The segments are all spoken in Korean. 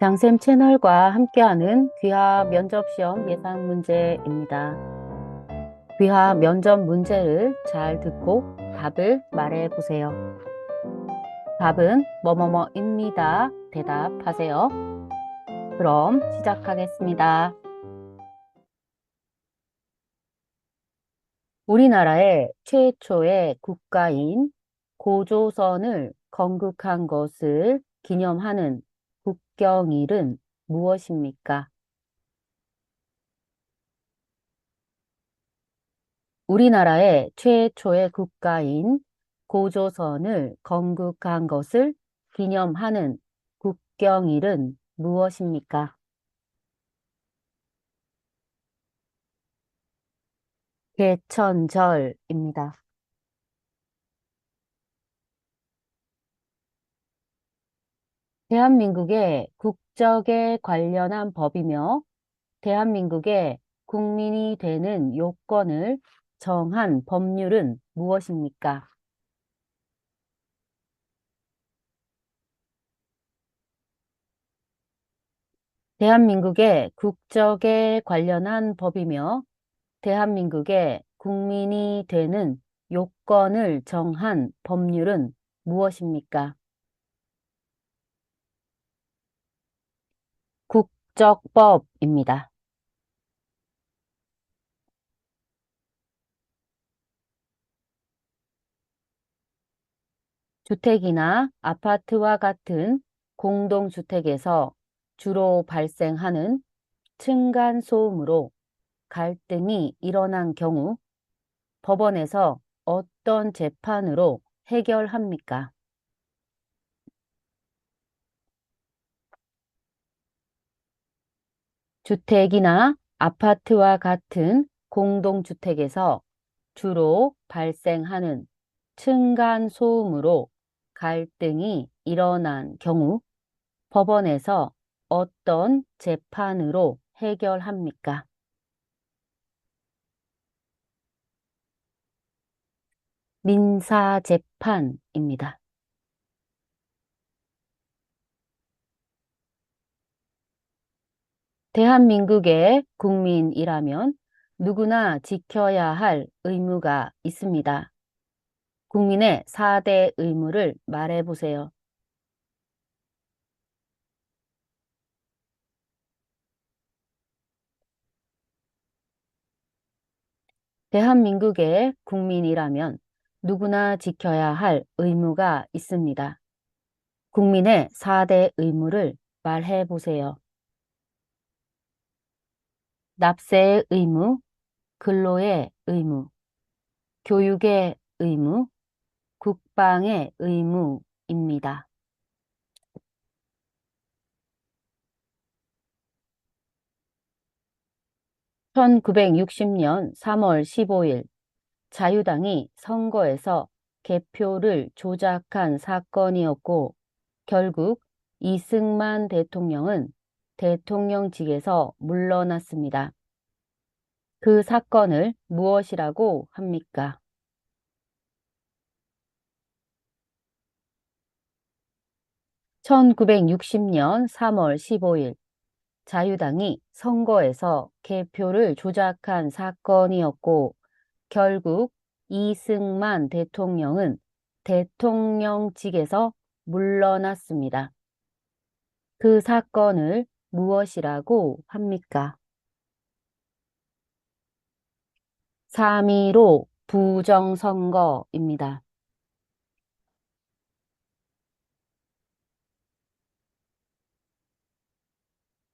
장쌤 채널과 함께하는 귀화 면접 시험 예상 문제입니다. 귀화 면접 문제를 잘 듣고 답을 말해 보세요. 답은 뭐뭐뭐입니다. 대답하세요. 그럼 시작하겠습니다. 우리나라의 최초의 국가인 고조선을 건국한 것을 기념하는 국경일은 무엇입니까? 우리나라의 최초의 국가인 고조선을 건국한 것을 기념하는 국경일은 무엇입니까? 개천절입니다. 대한민국의 국적에 관련한 법이며 대한민국의 국민이 되는 요건을 정한 법률은 무엇입니까? 대한민국의 국적에 관련한 법이며 대한민국의 국민이 되는 요건을 정한 법률은 무엇입니까? 국적법입니다. 주택이나 아파트와 같은 공동주택에서 주로 발생하는 층간소음으로 갈등이 일어난 경우 법원에서 어떤 재판으로 해결합니까? 주택이나 아파트와 같은 공동주택에서 주로 발생하는 층간소음으로 갈등이 일어난 경우 법원에서 어떤 재판으로 해결합니까? 민사재판입니다. 대한민국의 국민이라면 누구나 지켜야 할 의무가 있습니다. 국민의 4대 의무를 말해보세요. 대한민국의 국민이라면 누구나 지켜야 할 의무가 있습니다. 국민의 4대 의무를 말해보세요. 납세의 의무, 근로의 의무, 교육의 의무, 국방의 의무입니다. (1960년 3월 15일) 자유당이 선거에서 개표를 조작한 사건이었고 결국 이승만 대통령은 대통령직에서 물러났습니다. 그 사건을 무엇이라고 합니까? (1960년 3월 15일) 자유당이 선거에서 개표를 조작한 사건이었고 결국 이승만 대통령은 대통령직에서 물러났습니다. 그 사건을 무엇이라고 합니까? 3.15 부정선거입니다.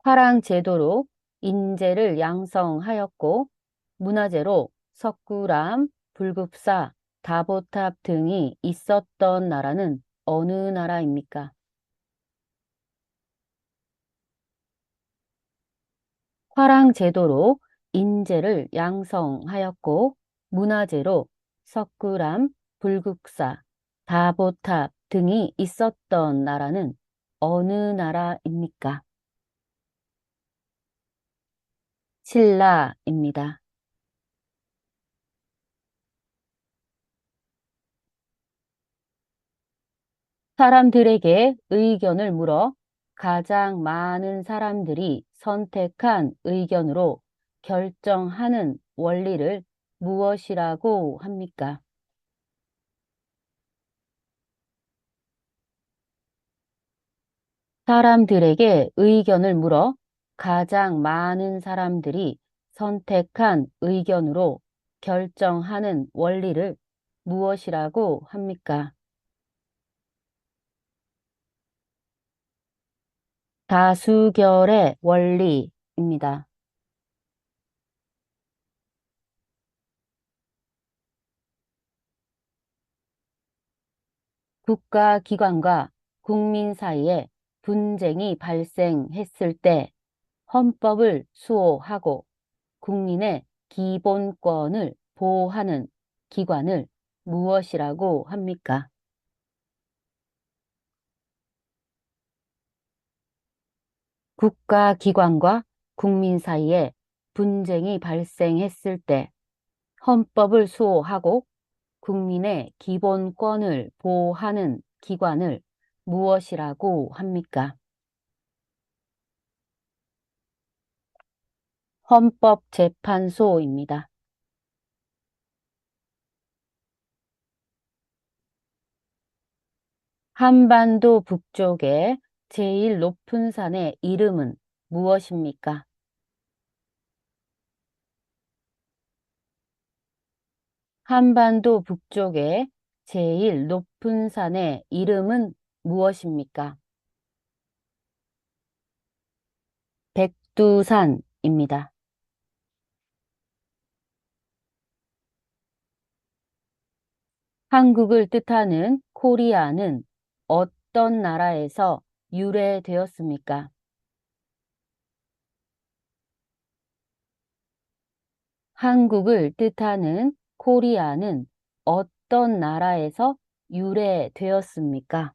화랑 제도로 인재를 양성하였고 문화재로 석굴암, 불급사, 다보탑 등이 있었던 나라는 어느 나라입니까? 화랑 제도로 인재를 양성하였고 문화재로 석굴암, 불국사, 다보탑 등이 있었던 나라는 어느 나라입니까? 신라입니다. 사람들에게 의견을 물어 가장 많은 사람들이 선택한 의견으로 결정하는 원리를 무엇이라고 합니까? 사람들에게 의견을 물어 가장 많은 사람들이 선택한 의견으로 결정하는 원리를 무엇이라고 합니까? 다수결의 원리입니다. 국가기관과 국민 사이에 분쟁이 발생했을 때 헌법을 수호하고 국민의 기본권을 보호하는 기관을 무엇이라고 합니까? 국가 기관과 국민 사이에 분쟁이 발생했을 때 헌법을 수호하고 국민의 기본권을 보호하는 기관을 무엇이라고 합니까? 헌법재판소입니다. 한반도 북쪽의 제일 높은 산의 이름은 무엇입니까? 한반도 북쪽의 제일 높은 산의 이름은 무엇입니까? 백두산입니다. 한국을 뜻하는 코리아는 어떤 나라에서 유래되었습니까? 한국을 뜻하는 코리아는 어떤 나라에서 유래되었습니까?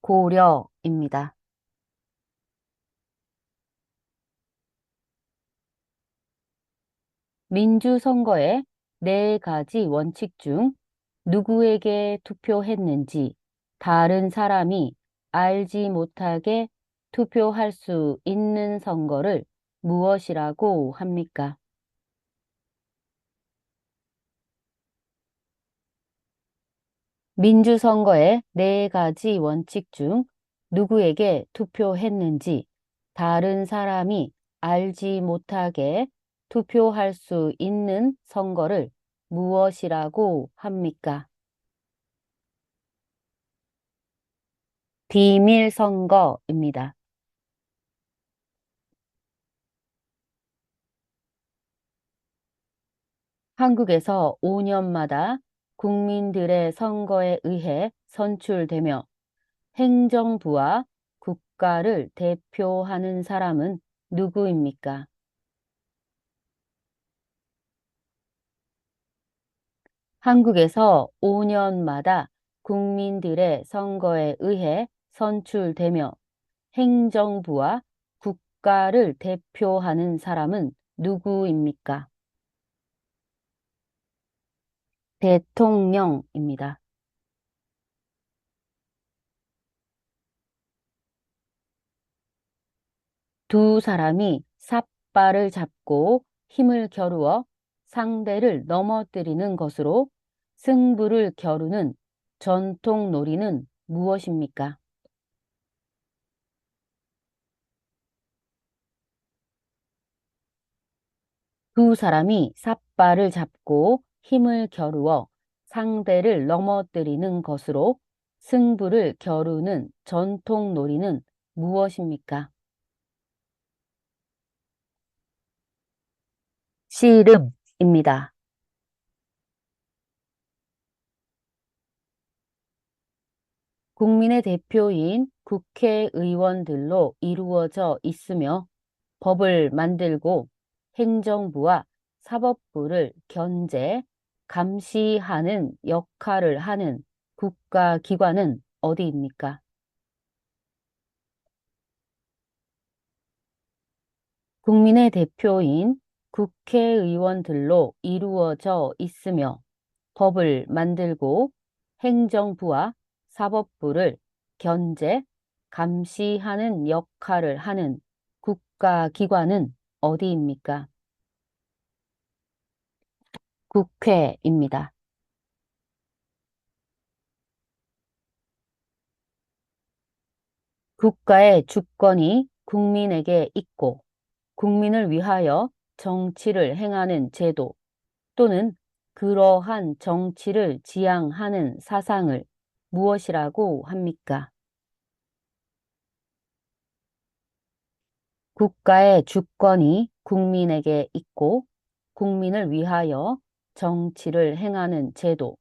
고려입니다. 민주선거의 네 가지 원칙 중 누구에게 투표했는지 다른 사람이 알지 못하게 투표할 수 있는 선거를 무엇이라고 합니까? 민주선거의 네 가지 원칙 중 누구에게 투표했는지 다른 사람이 알지 못하게 투표할 수 있는 선거를 무엇이라고 합니까? 비밀 선거입니다. 한국에서 5년마다 국민들의 선거에 의해 선출되며 행정부와 국가를 대표하는 사람은 누구입니까? 한국에서 5년마다 국민들의 선거에 의해 선출되며 행정부와 국가를 대표하는 사람은 누구입니까? 대통령입니다. 두 사람이 삿발을 잡고 힘을 겨루어 상대를 넘어뜨리는 것으로 승부를 겨루는 전통 놀이는 무엇입니까? 두 사람이 삿발을 잡고 힘을 겨루어 상대를 넘어뜨리는 것으로 승부를 겨루는 전통 놀이는 무엇입니까? 씨름입니다. 국민의 대표인 국회의원들로 이루어져 있으며 법을 만들고 행정부와 사법부를 견제, 감시하는 역할을 하는 국가기관은 어디입니까? 국민의 대표인 국회의원들로 이루어져 있으며 법을 만들고 행정부와 사법부를 견제, 감시하는 역할을 하는 국가기관은 어디입니까? 국회입니다. 국가의 주권이 국민에게 있고 국민을 위하여 정치를 행하는 제도 또는 그러한 정치를 지향하는 사상을 무엇이라고 합니까? 국가의 주권이 국민에게 있고 국민을 위하여 정치를 행하는 제도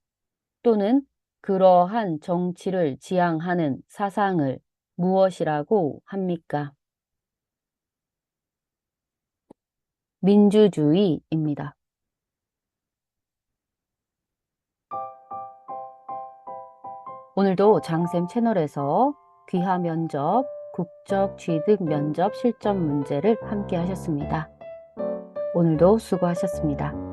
또는 그러한 정치를 지향하는 사상을 무엇이라고 합니까? 민주주의입니다. 오늘도 장쌤 채널에서 귀하 면접, 국적 취득 면접 실전 문제를 함께 하셨습니다. 오늘도 수고하셨습니다.